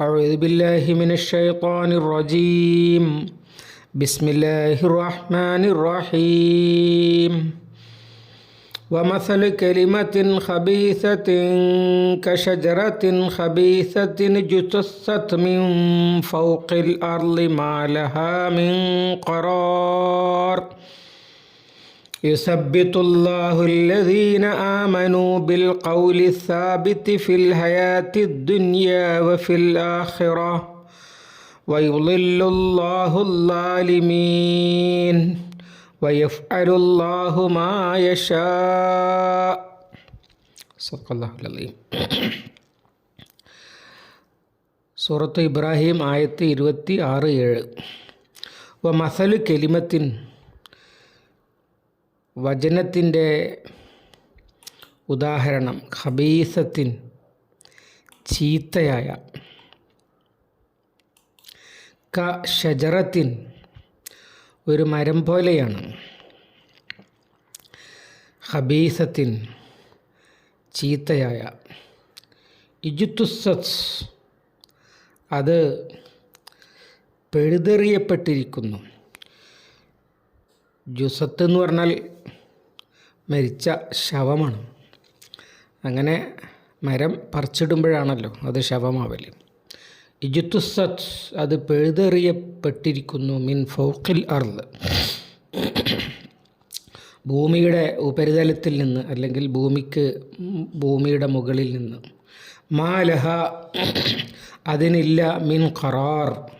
أعوذ بالله من الشيطان الرجيم. بسم الله الرحمن الرحيم. ومثل كلمة خبيثة كشجرة خبيثة اجتثت من فوق الأرض ما لها من قرار. يثبت الله الذين آمنوا بالقول الثابت في الحياة الدنيا وفي الآخرة ويضل الله الظالمين ويفعل الله ما يشاء صدق الله العظيم സൂറത്ത് ഇബ്രാഹിം ആയത്ത് ഇരുപത്തി ആറ് ഏഴ് വ മസലു കെലിമത്തിൻ വചനത്തിന്റെ ഉദാഹരണം ഖബീസത്തിൻ ചീത്തയായ ക ഷജറത്തിൻ ഒരു മരം പോലെയാണ്. ഹബീസത്തിൻ ചീത്തയായ ഇജുത്തുസസ് അത് പെഴുതെറിയപ്പെട്ടിരിക്കുന്നു. ജുസത്ത് എന്ന് പറഞ്ഞാൽ മരിച്ച ശവമാണ്. അങ്ങനെ മരം പറിച്ചിടുമ്പോഴാണല്ലോ അത് ശവമാവൽ ഇജുത്തുസത്ത് അത് പെഴുതെറിയപ്പെട്ടിരിക്കുന്നു മിൻ ഫൗക്കിൽ അർദ്. ഭൂമിയുടെ ഉപരിതലത്തിൽ നിന്ന് അല്ലെങ്കിൽ ഭൂമിക്ക് ഭൂമിയുടെ മുകളിൽ നിന്ന്. മാലഹ അതിനില്ല മിൻ ഖറാർ.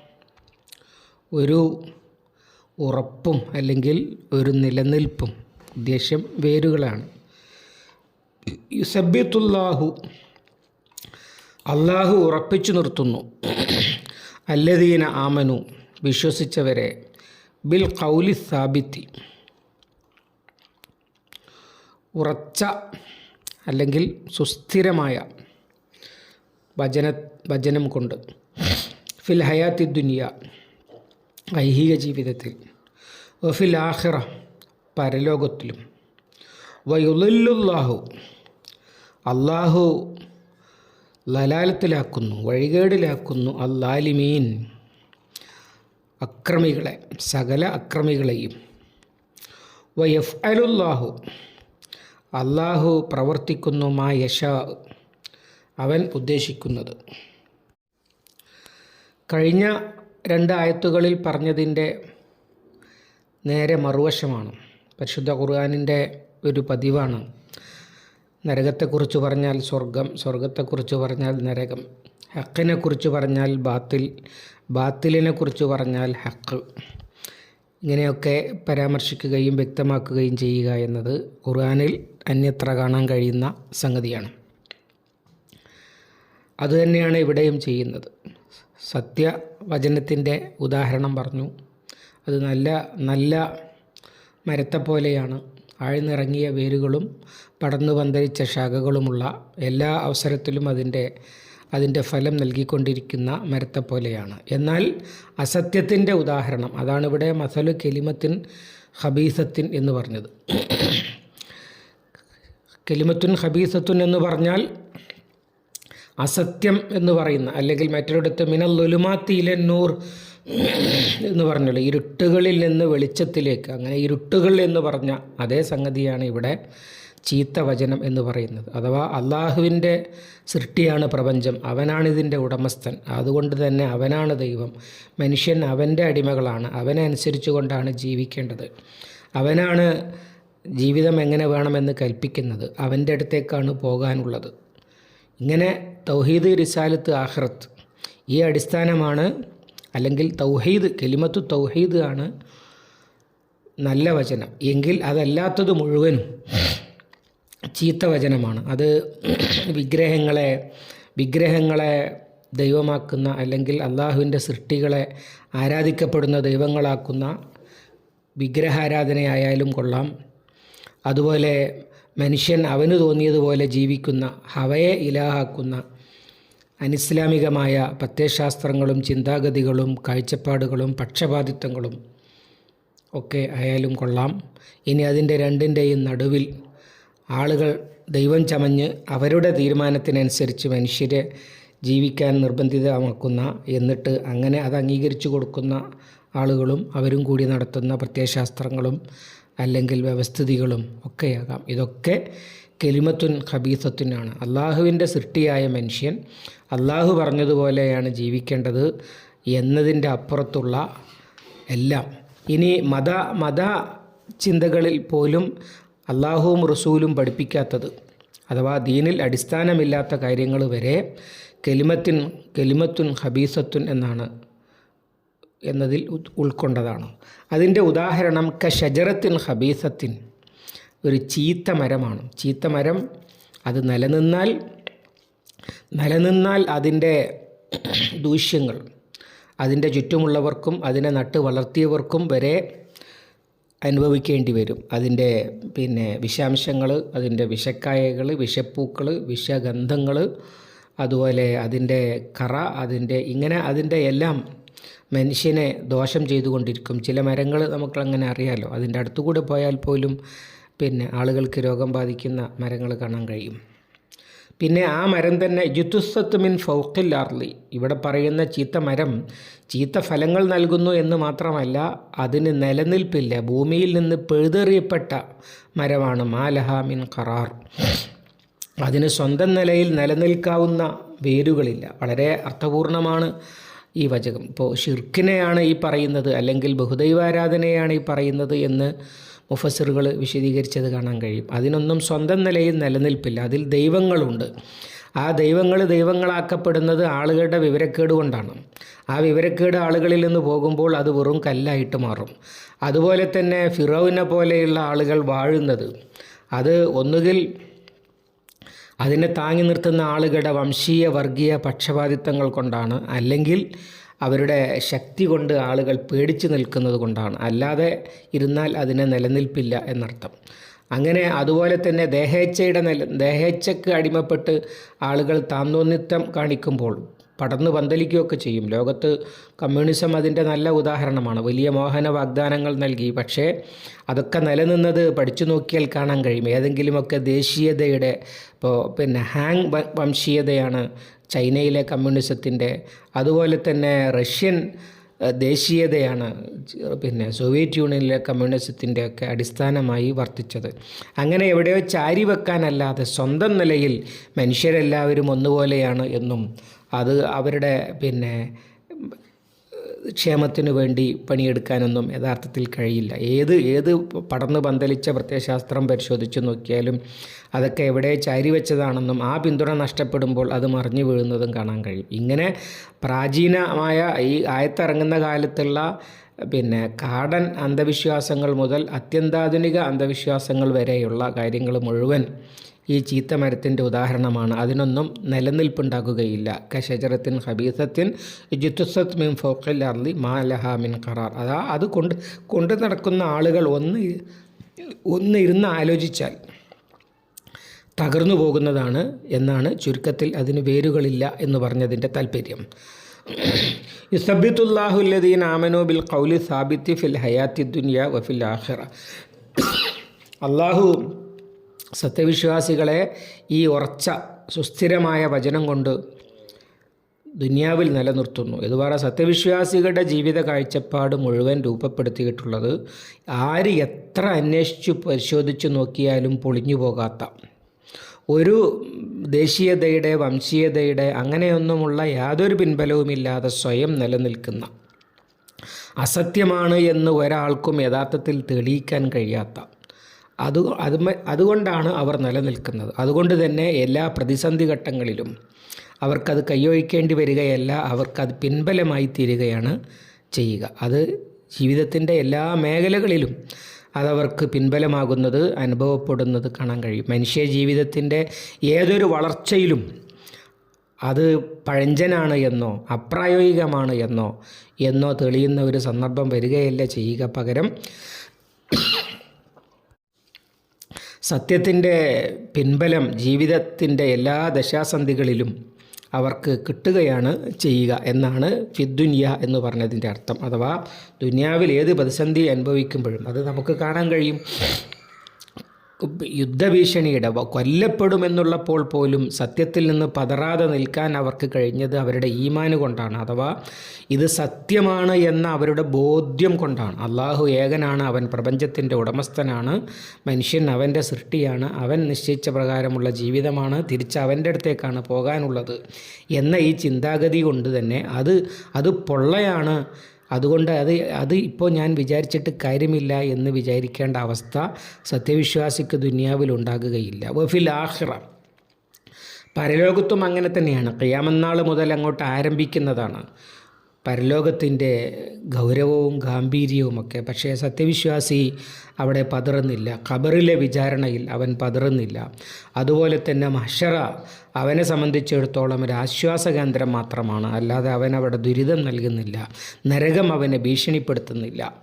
ഒരു ഉറപ്പും അല്ലെങ്കിൽ ഒരു നിലനിൽപ്പും ഉദ്ദേശ്യം വേരുകളാണ്. യുസബ്യത്തുല്ലാഹു അള്ളാഹു ഉറപ്പിച്ചു നിർത്തുന്നു. അല്ലദീന ആമനു വിശ്വസിച്ചവരെ ബിൽ കൗലി സാബിത്തി ഉറച്ച അല്ലെങ്കിൽ സുസ്ഥിരമായ വചന വചനം കൊണ്ട്. ഫിൽ ഹയാത്തി ദുനിയ ഐഹിക ജീവിതത്തിൽ. വഫിൽ ആഹിറ പരലോകത്തിലും. വയുലുല്ലാഹു അള്ളാഹു ലലാലത്തിലാക്കുന്നു വഴികേടിലാക്കുന്നു അല്ലാലിമീൻ. അക്രമികളെ സകല അക്രമികളെയും. വയഫ് അലുല്ലാഹു അള്ളാഹു പ്രവർത്തിക്കുന്നു മാ യശ അവൻ ഉദ്ദേശിക്കുന്നത്. കഴിഞ്ഞ രണ്ട് ആയത്തുകളിൽ പറഞ്ഞതിന്റെ നേരെ മറുവശമാണ്. പരിശുദ്ധ ഖുർആാനിന്റെ ഒരു പതിവാണ്. നരകത്തെക്കുറിച്ച് പറഞ്ഞാൽ സ്വർഗം സ്വർഗത്തെക്കുറിച്ച് പറഞ്ഞാൽ നരകം ഹക്കിനെക്കുറിച്ച് പറഞ്ഞാൽ ബാത്തിൽ ബാത്തിലിനെക്കുറിച്ച് പറഞ്ഞാൽ ഹക്ക്. ഇങ്ങനെയൊക്കെ പരാമർശിക്കുകയും വ്യക്തമാക്കുകയും ചെയ്യുക എന്നത് ഖുർആാനിൽ അന്യത്ര കാണാൻ കഴിയുന്ന സംഗതിയാണ്. അതുതന്നെയാണ് ഇവിടെയും ചെയ്യുന്നത്. സത്യവചനത്തിന്റെ ഉദാഹരണം പറഞ്ഞു. അത് നല്ല നല്ല മരത്തെപ്പോലെയാണ്. ആഴ്ന്നിറങ്ങിയ വേരുകളും പടർന്നു പന്തലിച്ച ശാഖകളുമുള്ള എല്ലാ അവസരത്തിലും അതിന്റെ അതിന്റെ ഫലം നൽകിക്കൊണ്ടിരിക്കുന്ന മരത്തെപ്പോലെയാണ്. എന്നാൽ അസത്യത്തിന്റെ ഉദാഹരണം അതാണ് ഇവിടെ മസലു കെലിമത്തിൻ ഹബീസത്തിൻ എന്ന് പറഞ്ഞത്. കെലിമത്തുൻ ഹബീസത്തുൻ എന്ന് പറഞ്ഞാൽ അസത്യം എന്ന് പറയുന്ന അല്ലെങ്കിൽ മറ്റൊരിടത്ത് മിനൽ ലുലുമാത്തിയിലെ നൂർ എന്ന് പറഞ്ഞല്ലോ ഇരുട്ടുകളിൽ നിന്ന് വെളിച്ചത്തിലേക്ക് അങ്ങനെ ഇരുട്ടുകൾ എന്ന് പറഞ്ഞ അതേ സംഗതിയാണ് ഇവിടെ ചീത്ത വചനം എന്ന് പറയുന്നത്. അഥവാ അള്ളാഹുവിന്റെ സൃഷ്ടിയാണ് പ്രപഞ്ചം അവനാണിതിന്റെ ഉടമസ്ഥൻ അതുകൊണ്ട് തന്നെ അവനാണ് ദൈവം മനുഷ്യൻ അവന്റെ അടിമകളാണ് അവനെ അനുസരിച്ചുകൊണ്ടാണ് ജീവിക്കേണ്ടത്. അവനാണ് ജീവിതം എങ്ങനെ വേണമെന്ന് കൽപ്പിക്കുന്നത് അവന്റെ അടുത്തേക്കാണ് പോകാനുള്ളത്. ഇങ്ങനെ തൗഹീദ് റിസാലത്ത് ആഹ്റത്ത് ഈ അടിസ്ഥാനമാണ് അല്ലെങ്കിൽ തൗഹീദ് കെലിമത്ത് തൗഹീദ് ആണ് നല്ല വചനം. എങ്കിൽ അതല്ലാത്തത് മുഴുവനും ചീത്ത വചനമാണ്. അത് വിഗ്രഹങ്ങളെ വിഗ്രഹങ്ങളെ ദൈവമാക്കുന്ന അല്ലെങ്കിൽ അള്ളാഹുവിന്റെ സൃഷ്ടികളെ ആരാധിക്കപ്പെടുന്ന ദൈവങ്ങളാക്കുന്ന വിഗ്രഹാരാധനയായാലും കൊള്ളാം. അതുപോലെ മനുഷ്യൻ അവന് തോന്നിയതുപോലെ ജീവിക്കുന്ന ഹവയെ ഇലാഹാക്കുന്ന അനിസ്ലാമികമായ പത്യശാസ്ത്രങ്ങളും ചിന്താഗതികളും കാഴ്ചപ്പാടുകളും പക്ഷപാതിത്വങ്ങളും ഒക്കെ ആയാലും കൊള്ളാം. ഇനി അതിന്റെ രണ്ടിന്റെയും നടുവിൽ ആളുകൾ ദൈവം ചമഞ്ഞ് അവരുടെ തീരുമാനത്തിനനുസരിച്ച് മനുഷ്യരെ ജീവിക്കാൻ നിർബന്ധിതമാക്കുന്ന എന്നിട്ട് അങ്ങനെ അത് അംഗീകരിച്ചു കൊടുക്കുന്ന ആളുകളും അവരും കൂടി നടത്തുന്ന പ്രത്യയശാസ്ത്രങ്ങളും അല്ലെങ്കിൽ വ്യവസ്ഥിതികളും ഒക്കെയാകാം ഇതൊക്കെ കെലിമത്തുൻ ഖബീസത്തുനാണ്. അള്ളാഹുവിന്റെ സൃഷ്ടിയായ മനുഷ്യൻ അള്ളാഹു പറഞ്ഞതുപോലെയാണ് ജീവിക്കേണ്ടത് എന്നതിന്റെ അപ്പുറത്തുള്ള എല്ലാം. ഇനി മത മത ചിന്തകളിൽ പോലും അള്ളാഹുവും റസൂലും പഠിപ്പിക്കാത്തത് അഥവാ ദീനിൽ അടിസ്ഥാനമില്ലാത്ത കാര്യങ്ങൾ വരെ കെലിമത്തിൻ കെലിമത്തുൻ ഹബീസത്തുൻ എന്നാണ്. എന്നതിൽ ഉൾക്കൊണ്ടതാണ്. അതിന്റെ ഉദാഹരണം ക ഷജറത്തിൻ ഹബീസത്തിൻ ഒരു ചീത്ത മരമാണ്. ചീത്ത മരം അത് നിലനിന്നാൽ നിലനിന്നാൽ അതിന്റെ ദൂഷ്യങ്ങൾ അതിന്റെ ചുറ്റുമുള്ളവർക്കും അതിനെ നട്ട് വളർത്തിയവർക്കും വരെ അനുഭവിക്കേണ്ടി വരും. അതിന്റെ പിന്നെ വിഷാംശങ്ങൾ അതിന്റെ വിഷക്കായകൾ വിഷപ്പൂക്കൾ വിഷഗന്ധങ്ങൾ അതുപോലെ അതിന്റെ കറ അതിന്റെ ഇങ്ങനെ അതിന്റെ എല്ലാം മനുഷ്യനെ ദോഷം ചെയ്തുകൊണ്ടിരിക്കും. ചില മരങ്ങൾ നമുക്കങ്ങനെ അറിയാലോ. അതിന്റെ അടുത്തുകൂടെ പോയാൽ പോലും പിന്നെ ആളുകൾക്ക് രോഗം ബാധിക്കുന്ന മരങ്ങൾ കാണാൻ കഴിയും. പിന്നെ ആ മരം തന്നെ ജുത്തുസത്ത് മിൻ ഫൗക്കിൽ ആർലി ഇവിടെ പറയുന്ന ചീത്ത മരം ചീത്ത ഫലങ്ങൾ നൽകുന്നു എന്ന് മാത്രമല്ല അതിന് നിലനിൽപ്പില്ല. ഭൂമിയിൽ നിന്ന് പെഴുതെറിയപ്പെട്ട മരമാണ് മാലഹ മിൻ കറാർ അതിന് സ്വന്തം നിലയിൽ നിലനിൽക്കാവുന്ന വേരുകളില്ല. വളരെ അർത്ഥപൂർണമാണ് ഈ വചകം. ഇപ്പോൾ ഷിർക്കിനെയാണ് ഈ പറയുന്നത് അല്ലെങ്കിൽ ബഹുദൈവാരാധനയാണ് ഈ പറയുന്നത് എന്ന് മുഫസറുകൾ വിശദീകരിച്ചത് കാണാൻ കഴിയും. അതിനൊന്നും സ്വന്തം നിലയിൽ നിലനിൽപ്പില്ല. അതിൽ ദൈവങ്ങളുണ്ട്. ആ ദൈവങ്ങൾ ദൈവങ്ങളാക്കപ്പെടുന്നത് ആളുകളുടെ വിവരക്കേട് കൊണ്ടാണ്. ആ വിവരക്കേട് ആളുകളിൽ നിന്ന് പോകുമ്പോൾ അത് വെറും കല്ലായിട്ട് മാറും. അതുപോലെ തന്നെ ഫിറോവിനെ പോലെയുള്ള ആളുകൾ വാഴുന്നത് അത് ഒന്നുകിൽ അതിനെ താങ്ങി നിർത്തുന്ന ആളുകളുടെ വംശീയ വർഗീയ പക്ഷപാതിത്വങ്ങൾ കൊണ്ടാണ് അല്ലെങ്കിൽ അവരുടെ ശക്തി കൊണ്ട് ആളുകൾ പേടിച്ചു നിൽക്കുന്നത് കൊണ്ടാണ്. അല്ലാതെ ഇരുന്നാൽ അതിനെ നിലനിൽപ്പില്ല എന്നർത്ഥം. അങ്ങനെ അതുപോലെ തന്നെ ദേഹേച്ഛയുടെ നില ദേഹേച്ഛയ്ക്ക് അടിമപ്പെട്ട് ആളുകൾ താന്തോന്നിത്വം കാണിക്കുമ്പോൾ പടർന്നു പന്തലിക്കുകയൊക്കെ ചെയ്യും. ലോകത്ത് കമ്മ്യൂണിസം അതിന്റെ നല്ല ഉദാഹരണമാണ്. വലിയ മോഹന വാഗ്ദാനങ്ങൾ നൽകി. പക്ഷേ അതൊക്കെ നിലനിന്നത് പഠിച്ചു നോക്കിയാൽ കാണാൻ കഴിയും. ഏതെങ്കിലുമൊക്കെ ദേശീയതയുടെ ഇപ്പോൾ പിന്നെ ഹാങ് വംശീയതയാണ് ചൈനയിലെ കമ്മ്യൂണിസത്തിന്റെ. അതുപോലെ തന്നെ റഷ്യൻ ദേശീയതയാണ് പിന്നെ സോവിയറ്റ് യൂണിയനിലെ കമ്മ്യൂണിസത്തിന്റെ ഒക്കെ അടിസ്ഥാനമായി വർത്തിച്ചത്. അങ്ങനെ എവിടെയോ ചാരി വെക്കാനല്ലാതെ സ്വന്തം നിലയിൽ മനുഷ്യരെല്ലാവരും ഒന്നുപോലെയാണ് എന്നും അത് അവരുടെ പിന്നെ ക്ഷേമത്തിനു വേണ്ടി പണിയെടുക്കാനൊന്നും യഥാർത്ഥത്തിൽ കഴിയില്ല. ഏത് ഏത് പടർന്നു പന്തലിച്ച പ്രത്യയശാസ്ത്രം പരിശോധിച്ച് നോക്കിയാലും അതൊക്കെ എവിടെ ചാരി വെച്ചതാണെന്നും ആ പിന്തുണ നഷ്ടപ്പെടുമ്പോൾ അത് മറിഞ്ഞു വീഴുന്നതും കാണാൻ കഴിയും. ഇങ്ങനെ പ്രാചീനമായ ഈ ആയത്തിറങ്ങുന്ന കാലത്തുള്ള പിന്നെ കാടൻ അന്ധവിശ്വാസങ്ങൾ മുതൽ അത്യന്താധുനിക അന്ധവിശ്വാസങ്ങൾ വരെയുള്ള കാര്യങ്ങൾ മുഴുവൻ ഈ ചീത്ത മരത്തിന്റെ ഉദാഹരണമാണ്. അതിനൊന്നും നിലനിൽപ്പുണ്ടാകുകയില്ല. കഷജറത്തിൻ ഹബീസത്തിൻ ജിത്തുസത്ത് മിൻ ഫോക്കൽ അർലി മാലഹ മിൻ ഖറാർ. അതാ അത് കൊണ്ട് കൊണ്ട് നടക്കുന്ന ആളുകൾ ഒന്ന് ഒന്ന് ഇരുന്ന് ആലോചിച്ചാൽ തകർന്നു പോകുന്നതാണ് എന്നാണ് ചുരുക്കത്തിൽ അതിന് വേരുകളില്ല എന്ന് പറഞ്ഞതിന്റെ താല്പര്യം യുസബിത്തുല്ലാഹുല്ലദീൻ ആമനോ ബിൽ കൗലി സാബിത്തി ഫിൽ ഹയാത്തി ദുനിയ വഫിൽ ആഖിറ. അള്ളാഹു സത്യവിശ്വാസികളെ ഈ ഉറച്ച സുസ്ഥിരമായ വചനം കൊണ്ട് ദുനിയാവിൽ നിലനിർത്തുന്നു. ഇതുപോലെ സത്യവിശ്വാസികളുടെ ജീവിത കാഴ്ചപ്പാട് മുഴുവൻ രൂപപ്പെടുത്തിയിട്ടുള്ളത് ആര് എത്ര അന്വേഷിച്ചു പരിശോധിച്ചു നോക്കിയാലും പൊളിഞ്ഞു പോകാത്ത ഒരു ദേശീയതയുടെ വംശീയതയുടെ അങ്ങനെയൊന്നുമുള്ള യാതൊരു പിൻബലവുമില്ലാതെ സ്വയം നിലനിൽക്കുന്ന അസത്യമാണ് എന്ന് ഒരാൾക്കും യഥാർത്ഥത്തിൽ തെളിയിക്കാൻ കഴിയാത്ത അത് അത് അതുകൊണ്ടാണ് അവർ നിലനിൽക്കുന്നത്. അതുകൊണ്ട് തന്നെ എല്ലാ പ്രതിസന്ധി ഘട്ടങ്ങളിലും അവർക്കത് കൈയൊഴിക്കേണ്ടി വരികയല്ല അവർക്കത് പിൻബലമായി തീരുകയാണ് ചെയ്യുക. അത് ജീവിതത്തിന്റെ എല്ലാ മേഖലകളിലും അതവർക്ക് പിൻബലമാകുന്നത് അനുഭവപ്പെടുന്നത് കാണാൻ കഴിയും. മനുഷ്യ ജീവിതത്തിന്റെ ഏതൊരു വളർച്ചയിലും അത് പഴഞ്ചനാണ് എന്നോ അപ്രായോഗികമാണ് എന്നോ എന്നോ തെളിയുന്ന ഒരു സന്ദർഭം വരികയല്ല ചെയ്യുക പകരം സത്യത്തിന്റെ പിൻബലം ജീവിതത്തിന്റെ എല്ലാ ദശാസന്ധികളിലും അവർക്ക് കിട്ടുകയാണ് ചെയ്യുക എന്നാണ് ഫിദ്ദുനിയ എന്ന് പറഞ്ഞതിന്റെ അർത്ഥം. അഥവാ ദുനിയാവിൽ ഏത് പ്രതിസന്ധി അനുഭവിക്കുമ്പോഴും അത് നമുക്ക് കാണാൻ കഴിയും. യുദ്ധഭീഷണിയുടെ കൊല്ലപ്പെടുമെന്നുള്ളപ്പോൾ പോലും സത്യത്തിൽ നിന്ന് പതറാതെ നിൽക്കാൻ അവർക്ക് കഴിഞ്ഞത് അവരുടെ ഈമാന് കൊണ്ടാണ്. അഥവാ ഇത് സത്യമാണ് എന്ന അവരുടെ ബോധ്യം കൊണ്ടാണ്. അള്ളാഹു ഏകനാണ് അവൻ പ്രപഞ്ചത്തിന്റെ ഉടമസ്ഥനാണ് മനുഷ്യൻ അവന്റെ സൃഷ്ടിയാണ് അവൻ നിശ്ചയിച്ച പ്രകാരമുള്ള ജീവിതമാണ് തിരിച്ച് അവന്റെ അടുത്തേക്കാണ് പോകാനുള്ളത് എന്ന ഈ ചിന്താഗതി കൊണ്ട് തന്നെ അത് അത് പൊള്ളയാണ് അതുകൊണ്ട് അത് അത് ഇപ്പോൾ ഞാൻ വിചാരിച്ചിട്ട് കാര്യമില്ല എന്ന് വിചാരിക്കേണ്ട അവസ്ഥ സത്യവിശ്വാസിക്ക് ദുനിയാവിൽ ഉണ്ടാകുകയില്ല. വഫിൽ ആഹ്റ പരലോകത്തും അങ്ങനെ തന്നെയാണ്. കയ്യാമന്നാൾ മുതൽ അങ്ങോട്ട് ആരംഭിക്കുന്നതാണ്. പരലോകത്തിന്റെ ഗൗരവവും ഗാംഭീര്യവുമൊക്കെ. പക്ഷേ സത്യവിശ്വാസി അവിടെ പതറുന്നില്ല. ഖബറിലെ വിചാരണയിൽ അവൻ പതറുന്നില്ല. അതുപോലെ തന്നെ മഹ്ഷറ അവനെ സംബന്ധിച്ചിടത്തോളം ഒരു ആശ്വാസ കേന്ദ്രം മാത്രമാണ്. അല്ലാതെ അവൻ അവിടെ ദുരിതം നൽകുന്നില്ല. നരകം അവനെ ഭീഷണിപ്പെടുത്തുന്നില്ല.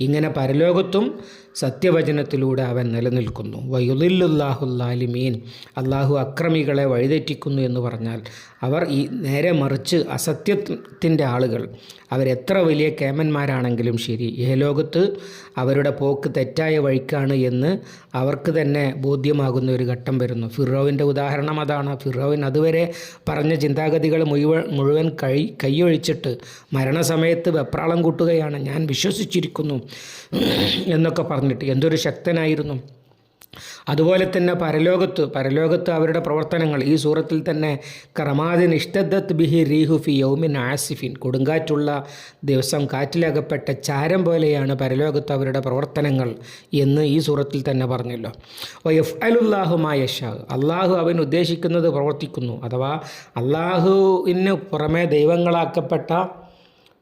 ഇങ്ങനെ പരലോകത്തും സത്യവചനത്തിലൂടെ അവൻ നിലനിൽക്കുന്നു. വയുദില്ലാഹുല്ലാലിമീൻ അള്ളാഹു അക്രമികളെ വഴിതെറ്റിക്കുന്നു എന്ന് പറഞ്ഞാൽ അവർ ഈ നേരെ മറിച്ച് അസത്യത്തിന്റെ ആളുകൾ. അവരെത്ര വലിയ കേമന്മാരാണെങ്കിലും ശരി ഏലോകത്ത് അവരുടെ പോക്ക് തെറ്റായ വഴിക്കാണ് എന്ന് അവർക്ക് തന്നെ ബോധ്യമാകുന്ന ഒരു ഘട്ടം വരുന്നു. ഫിറോവിന്റെ ഉദാഹരണം അതാണ്. ഫിറോവിൻ അതുവരെ പറഞ്ഞ ചിന്താഗതികൾ മുഴുവൻ മുഴുവൻ കഴി കൈയൊഴിച്ചിട്ട് മരണസമയത്ത് വെപ്രാളം കൂട്ടുകയാണ്. ഞാൻ വിശ്വസിച്ചിരിക്കുന്നു. എന്നൊക്കെ പറഞ്ഞിട്ട് എന്തൊരു ശക്തനായിരുന്നു. അതുപോലെ തന്നെ പരലോകത്ത് പരലോകത്ത് അവരുടെ പ്രവർത്തനങ്ങൾ. ഈ സൂറത്തിൽ തന്നെ ക്രമാതി ഇഷ്ടദത്ത് ബിഹി റീഹുഫി യൗമിൻ ആസിഫിൻ. കൊടുങ്കാറ്റുള്ള ദിവസം കാറ്റിലകപ്പെട്ട ചാരം പോലെയാണ് പരലോകത്ത് അവരുടെ പ്രവർത്തനങ്ങൾ എന്ന് ഈ സൂറത്തിൽ തന്നെ പറഞ്ഞല്ലോ. വയഫ് അലുല്ലാഹുമായ ഷാ അള്ളാഹു അവൻ ഉദ്ദേശിക്കുന്നത് പ്രവർത്തിക്കുന്നു. അഥവാ അള്ളാഹുവിന് പുറമെ ദൈവങ്ങളാക്കപ്പെട്ട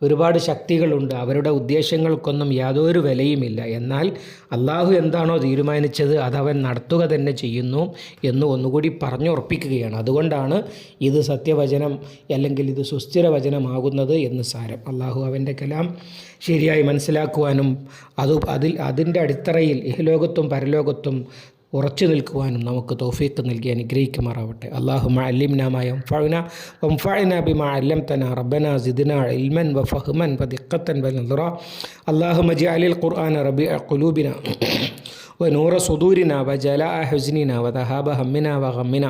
ഒരുപാട് ശക്തികളുണ്ട്. അവരുടെ ഉദ്ദേശങ്ങൾക്കൊന്നും യാതൊരു വിലയുമില്ല. എന്നാൽ അള്ളാഹു എന്താണോ തീരുമാനിച്ചത് അതവൻ നടത്തുക തന്നെ ചെയ്യുന്നു എന്ന് ഒന്നുകൂടി പറഞ്ഞുറപ്പിക്കുകയാണ് അതുകൊണ്ടാണ് ഇത് സത്യവചനം അല്ലെങ്കിൽ ഇത് സുസ്ഥിര വചനമാകുന്നത് എന്ന് സാരം. അള്ളാഹു അവന്റെ കലാം ശരിയായി മനസ്സിലാക്കുവാനും അത് അതിൽ അതിന്റെ അടിത്തറയിൽ ഇഹലോകത്തും പരലോകത്തും ഉറച്ചു നിൽക്കുവാനും നമുക്ക് തോഫീക്ക് നൽകി അനുഗ്രഹിക്കുമാറാവട്ടെ അള്ളാഹു അല്ലിംനാമായ ഫഴുന വംഫഅന ബിമാ അല്ലംതന റബ്ബന സിദ്ന ഇൽമൻ വഫഹ്മൻ വദിഖത്തൻ വനദറ അള്ളാഹു മജിഅലിൽ ഖുർആന റബിഅ ഖുലൂബിന ونور صدورنا وجلاء حزننا وذهاب همنا وغمنا